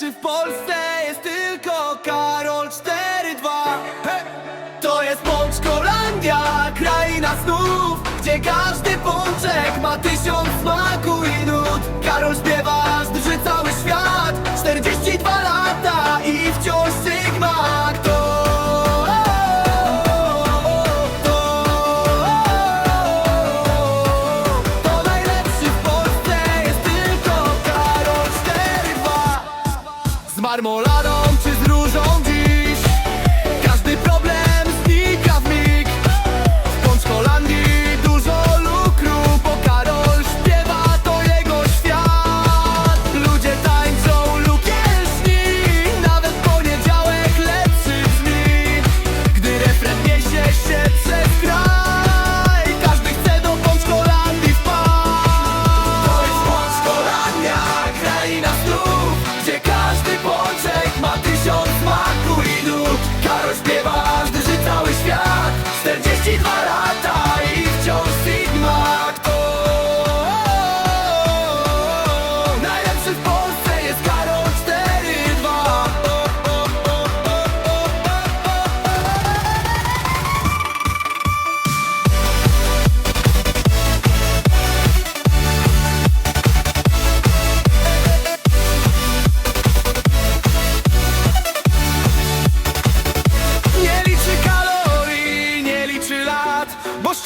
Pierwszy w Polsce jest tylko Karol 4-2 hey! To jest Pączkolandia, kraina snów Gdzie każdy pączek ma tysiąc smaku i nut Karol 4-2 marmoladą czy z różą?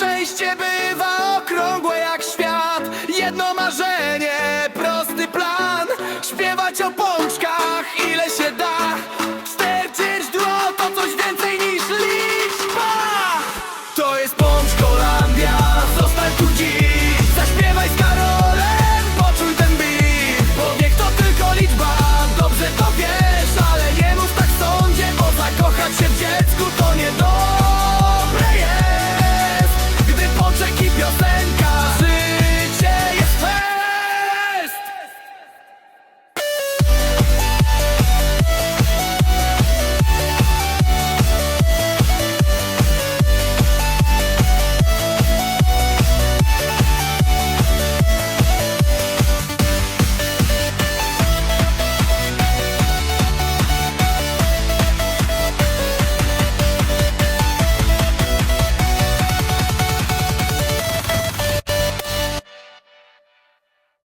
szczęście bywa okrągłe jak świat. Jedno marzenie, prosty plan. Śpiewać o pączkach i